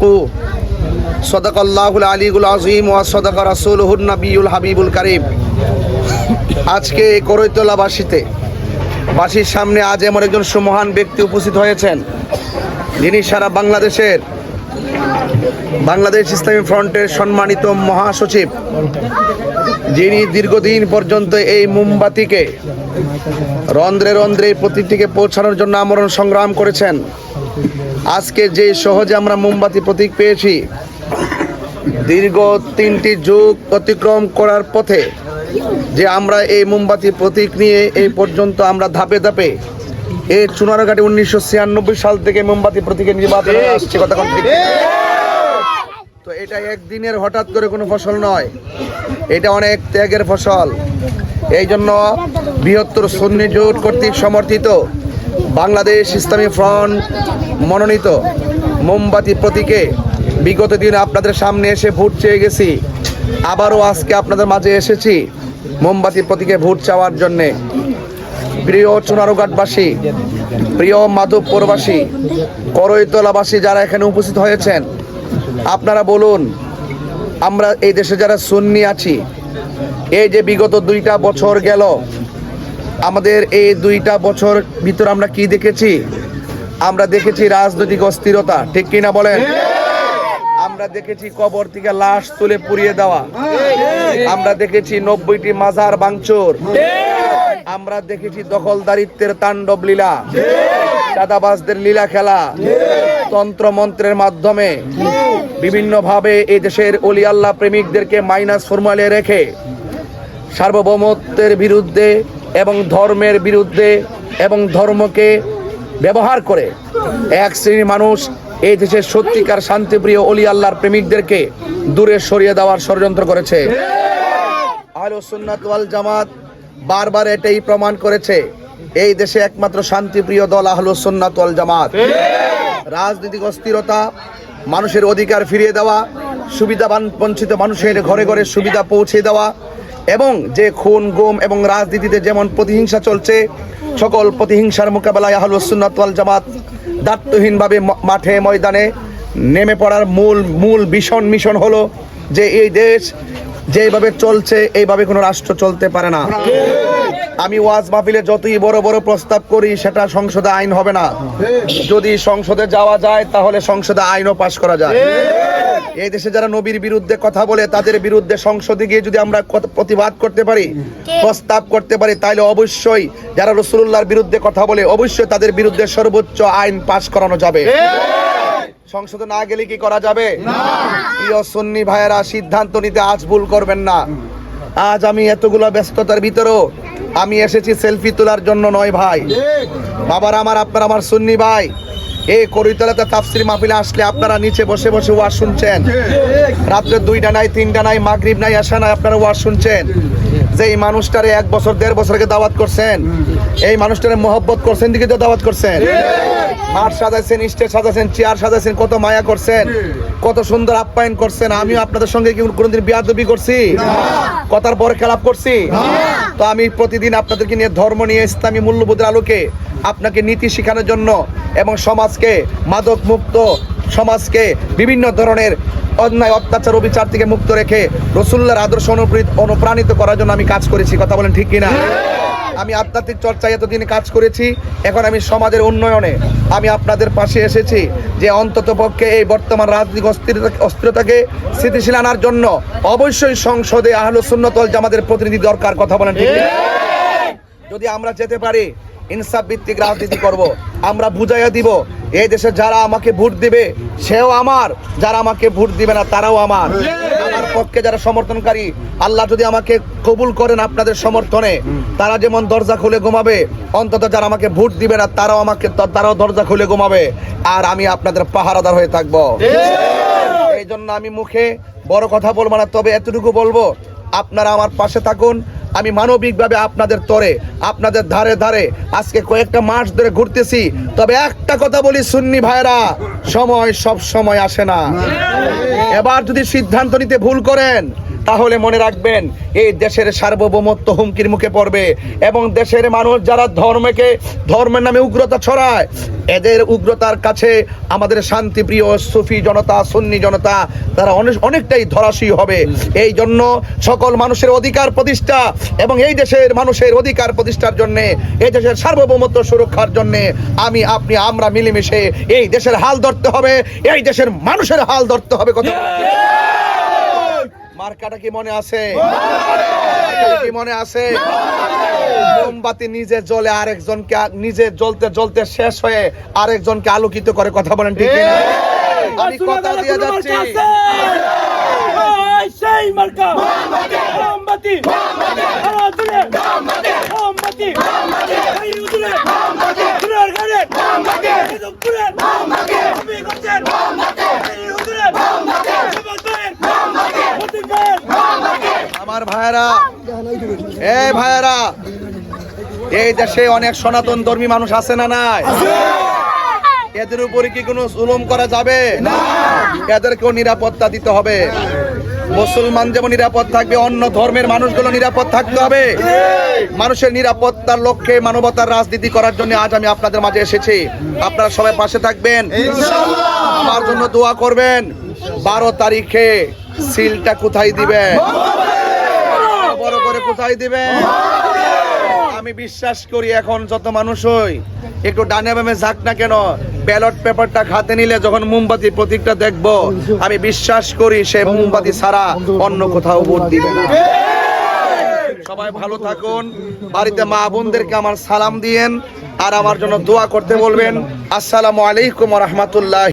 ও সদাকাল্লাহুল আলীগুল আজিম ওয়া সদাকা রাসূলুহুন নবীউল হাবিবুল কারীম। আজকে এই করৈতলা করৈতলাবাসীতে, বাসীর সামনে আজ এমন একজন সুমহান ব্যক্তি উপস্থিত হয়েছেন, যিনি সারা বাংলাদেশের, বাংলাদেশ ইসলামী ফ্রন্টের সম্মানিত মহাসচিব, যিনি দীর্ঘদিন পর্যন্ত এই মোমবাতিকে রন্ধ্রে রন্ধ্রে প্রতিটিকে পৌঁছানোর জন্য আমরণ সংগ্রাম করেছেন। আজকে যে সহজে আমরা মোমবাতি প্রতীক পেয়েছি, দীর্ঘ তিনটি যুগ অতিক্রম করার পথে যে আমরা এই মোমবাতি প্রতীক নিয়ে এই পর্যন্ত আমরা ধাপে ধাপে এই চুনারঘাটে উনিশশো ছিয়ানব্বই সাল থেকে মোমবাতি প্রতীকে নির্বাচন আসছে কথা তো এটা একদিনের হঠাৎ করে কোনো ফসল নয়, এটা অনেক ত্যাগের ফসল। এই জন্য বৃহত্তর সুন্নি জোট কর্তৃক সমর্থিত বাংলাদেশ ইসলামী ফ্রন্ট মনোনীত মোমবাতি প্রতীকে বিগত দিন আপনাদের সামনে এসে ভোট চেয়ে গেছি। আবারও আজকে আপনাদের মাঝে এসেছি মোমবাতি প্রতীকে ভোট চাওয়ার জন্যে। প্রিয় চুনারুঘাটবাসী, প্রিয় মাধবপুরবাসী, করৈতলাবাসী যারা এখানে উপস্থিত হয়েছেন, আপনারা বলুন, আমরা এই দেশে যারা সুন্নি আছি, এই যে বিগত দুইটা বছর গেল আমাদের এই দুইটা বছর ভিতর আমরা কি দেখেছি? আমরা দেখেছি রাজনৈতিক অস্থিরতা, ঠিক কিনা বলেন? আমরা দেখেছি কবর থেকে লাশ তুলে পুড়িয়ে দেওয়া। আমরা দেখেছি নব্বইটি মাজার ভাঙচুর। আমরা দেখেছি দখলদারিত্বের তাণ্ডব লীলা। চাঁদাবাজদের লীলা খেলা। তন্ত্র মন্ত্রের মাধ্যমে বিভিন্নভাবে এই দেশের অলি আল্লাহ প্রেমিকদেরকে মাইনাস ফরমালে রেখে সার্বভৌমত্বের বিরুদ্ধে এবং ধর্মের বিরুদ্ধে এবং ধর্মকে ব্যবহার করে এক শ্রেণির মানুষ এই দেশের সত্যিকার শান্তিপ্রিয় অলি আল্লাহর প্রেমিকদেরকে দূরে সরিয়ে দেওয়ার ষড়যন্ত্র করেছে। ওয়াল জামাত বারবার এটাই প্রমাণ করেছে, এই দেশে একমাত্র শান্তিপ্রিয় দল আহলো ওয়াল জামাত। রাজনৈতিক অস্থিরতা, মানুষের অধিকার ফিরিয়ে দেওয়া, সুবিধাবান বঞ্চিত মানুষের ঘরে ঘরে সুবিধা পৌঁছে দেওয়া এবং যে খুন, গুম এবং রাজনীতিতে যেমন প্রতিহিংসা চলছে, সকল প্রতিহিংসার মোকাবেলায় আহলো সুন্নাত ওয়াল জামাত দায়িত্বহীনভাবে মাঠে, ময়দানে নেমে পড়ার মূল মূল ভীষণ মিশন হলো যে এই দেশ যেভাবে চলছে, এইভাবে কোনো রাষ্ট্র চলতে পারে না। আমি ওয়াজ মাহফিলে যতই বড় বড় প্রস্তাব করি, সেটা সংসদে আইন হবে না। যদি সংসদে যাওয়া যায়, তাহলে সংসদে আইনও পাশ করা যায়। এই দেশে যারা নবীর বিরুদ্ধে কথা বলে তাদের বিরুদ্ধে সংসদে গিয়ে যদি আমরা প্রতিবাদ করতে পারি প্রস্তাব করতে পারি তাহলে অবশ্যই যারা রসুল্লাহর বিরুদ্ধে কথা বলে অবশ্যই তাদের বিরুদ্ধে সর্বোচ্চ আইন পাশ করানো যাবে। সংসদে না গেলে কি করা যাবে? প্রিয় সুন্নি ভাইয়েরা সিদ্ধান্ত নিতে আজ ভুল করবেন না। আজ আমি এতগুলো ব্যস্ততার ভিতরেও আমি এসেছি সেলফি তোলার জন্য নয় ভাই। বাবার আমার আপনার আমার সুন্নি ভাই। এই করিতলাতে তাফসির মাহফিলে আসলে আপনারা নিচে বসে বসে ওয়াজ শুনছেন। রাত্রে দুইটা নাই, তিনটা নাই, মাগরিব নাই আসা নাই, আপনারা ওয়াজ শুনছেন। যে এই মানুষটারে এক বছর, দেড় বছর আগে দাওয়াত করছেন, এই মানুষটারে মহব্বত করছেন, দিকে তো দাওয়াত করছেন। মাঠ সাজাইছেন, স্টেজ সাজাইছেন, চেয়ার সাজাইছেন, কত মায়া করছেন, কত সুন্দর আপ্যায়ন করছেন। আমিও আপনাদের সঙ্গে কি কোনোদিন বিয়াদবি করছি? কথার পরে খেলাপ করছি? তো আমি প্রতিদিন আপনাদেরকে নিয়ে ধর্ম নিয়ে ইসলামী মূল্যবোধের আলোকে আপনাকে নীতি শেখানোর জন্য এবং সমাজকে মাদক মুক্ত সমাজকে বিভিন্ন ধরনের অন্যায়, অত্যাচার, অবিচার থেকে মুক্ত রেখে রসুল্লার আদর্শ অনুপ্রাণিত অনুপ্রাণিত করার জন্য আমি কাজ করেছি। কথা বলেন ঠিক কিনা? আমি আধ্যাত্মিক চর্চায় এতদিন কাজ করেছি, এখন আমি সমাজের উন্নয়নে আমি আপনাদের পাশে এসেছি যে অন্তত পক্ষে এই বর্তমান রাজনৈতিক অস্থিরতা অস্থিরতাকে স্থিতিশীল আনার জন্য অবশ্যই সংসদে আহলো সুন্নতল জামাতের প্রতিনিধি দরকার। কথা বলেন ঠিক যদি আমরা যেতে পারি ইনসাফ ভিত্তিক রাজনীতি করব। আমরা বুঝাইয়া দিব এই দেশে যারা আমাকে ভোট দিবে সেও আমার। যারা আমাকে ভোট দিবে না তারাও আমার। আমার পক্ষে যারা সমর্থনকারী আল্লাহ যদি আমাকে কবুল করেন আপনাদের সমর্থনে তারা যেমন দরজা খুলে ঘুমাবে অন্তত যারা আমাকে ভোট দিবে না তারাও আমাকে তারাও দরজা খুলে ঘুমাবে। আর আমি আপনাদের পাহারাদার হয়ে থাকব। এই জন্য আমি মুখে বড় কথা বলব না তবে এতটুকু বলব আপনারা আমার পাশে থাকুন আমি মানবিকভাবে আপনাদের তরে আপনাদের ধারে ধারে আজকে কয়েকটা মাস ধরে ঘুরতেছি। তবে একটা কথা বলি সুন্নি ভাইরা সময় সব সময় আসে না। এবার যদি সিদ্ধান্ত নিতে ভুল করেন তাহলে মনে রাখবেন, এই দেশের সার্বভৌমত্ব হুমকির মুখে পড়বে এবং দেশের মানুষ যারা ধর্মকে, ধর্মের নামে উগ্রতা ছড়ায়, এদের উগ্রতার কাছে আমাদের শান্তিপ্রিয় সুফি জনতা, সুন্নি জনতা, তারা অনেক, অনেকটাই ধরাশয়ী হবে। এই জন্য সকল মানুষের অধিকার প্রতিষ্ঠা এবং এই দেশের মানুষের অধিকার প্রতিষ্ঠার জন্যে, এই দেশের সার্বভৌমত্ব সুরক্ষার জন্য আমি, আপনি, আমরা মিলেমিশে এই দেশের হাল ধরতে হবে, এই দেশের মানুষের হাল ধরতে হবে। কথা মার্কাটা কি মনে আছে? কি মনে আছে? মোমবাতি নিজে জ্বলে আরেকজনকে নিজে জ্বলতে জ্বলতে শেষ হয়ে আরেকজনকে আলোকিত করে কথা বলেন ঠিক আমি কথা দিয়ে যাচ্ছি। সেই মার্কা! মোমবাতি! সারা দুনিয়া মোমবাতি! এই উদরে দুনিয়ার গানে দুপুরে কবি করছেন এই উদরে সবাই অধিকার আমার ভাইয়েরা। এ ভাইয়েরা এই দেশে অনেক সনাতন ধর্মী মানুষ আছে না নাই? এদের উপরে কি কোনো জুলুম করা যাবে? এদেরকেও নিরাপত্তা দিতে হবে। মুসলমান যেমন নিরাপদ থাকবে অন্য ধর্মের মানুষগুলো নিরাপদ থাকতে হবে। মানুষের নিরাপত্তার লক্ষ্যে মানবতার রাজনীতি করার জন্য আজ আমি আপনাদের মাঝে এসেছি। আপনারা সবাই পাশে থাকবেন। আমার জন্য দোয়া করবেন। বারো তারিখে সিলটা কোথায় দিবেন? করে কোথায় দিবেন আমি বিশ্বাস করি এখন যত মানুষই একটু ডানে বামে যাক না কেন ব্যালট পেপারটা হাতে নিলে যখন মোমবাতি প্রতীকটা দেখব, আমি বিশ্বাস করি সে মোমবাতি ছাড়া অন্য কোথাও ভোট দিবে না। সবাই ভালো থাকুন, বাড়িতে মা বোনদেরকে আমার সালাম দিয়েন, আর আমার জন্য দোয়া করতে বলবেন। আসসালামু আলাইকুম রহমতুল্লাহ।